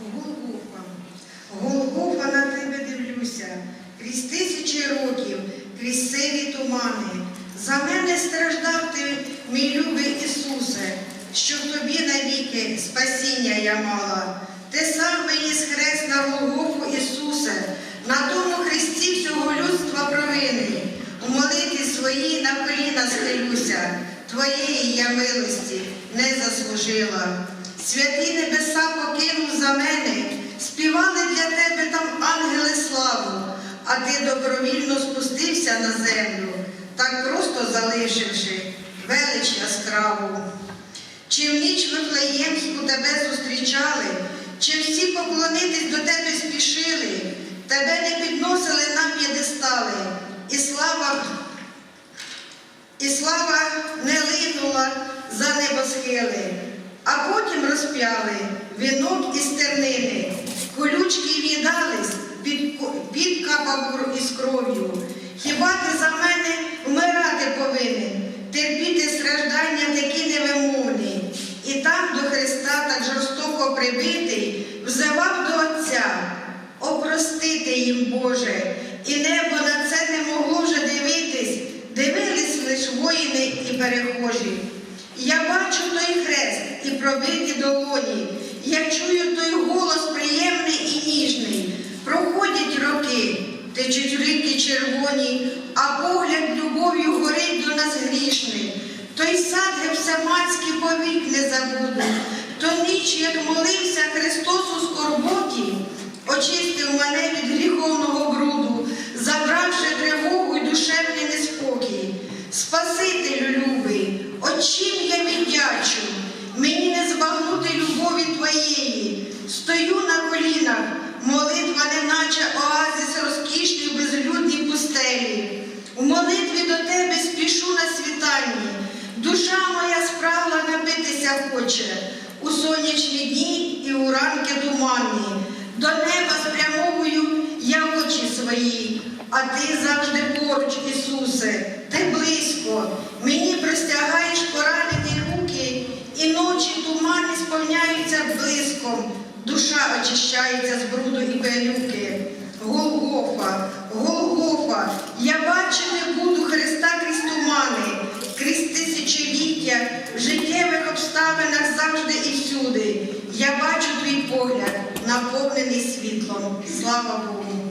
Голгофа, Голгофа на тебе дивлюся, крізь тисячі років, крізь сиві тумани. За мене страждав ти, мій любий Ісусе, що в тобі навіки спасіння я мала. Ти сам мені схрест на Голгофу, Ісусе, на тому хресті всього людства провини. У молитві своїй на коліна схилюся, Твоєї я милості не заслужила. Святі небеса покинув за мене, співали для тебе там ангели славу, а ти добровільно спустився на землю, так просто залишивши велич яскраву. Чи в ніч Вифлеємську тебе зустрічали, чи всі поклонитись до тебе спішили, тебе не підносили на п'єдестали, і слава, і слава не линула за небосхили, розп'яли вінок із тернини, колючки в'їдались, під, кр- із кров'ю. Хіба ти за мене вмирати повинен, терпіти страждання такі невимовні, і там до Христа так жорстоко прибитий, взивав до Отця, опростити їм, Боже, і небо на це не могло вже дивитись, дивились лиш воїни і перехожі. Я бачу той хрест і пробиті долоні, я чую той голос приємний і ніжний. Проходять роки, течуть ріки червоні, а погляд любов'ю горить до нас грішний. Той сад Гефсиманський повік не забуду, то ніч, як молився Христос у скорботі, очистив мене від гріховного бруду, Стою на колінах, молитва, неначе оазис розкішний в безлюдній пустелі. У молитві до тебе спішу на світанні. Душа моя спрагла напитися хоче у сонячні дні і у ранки туманні. До неба спрямовую я очі свої, а ти завжди поруч, Ісусе, ти близько. Мені простягаєш поранені руки, і ночі тумани сповняються блиском. Душа очищається з бруду і пелюки. Голгофа, Голгофа, я бачити буду Христа крізь тумани, крізь тисячоліття, в життєвих обставинах завжди і всюди. Я бачу твій погляд, наповнений світлом. Слава Богу.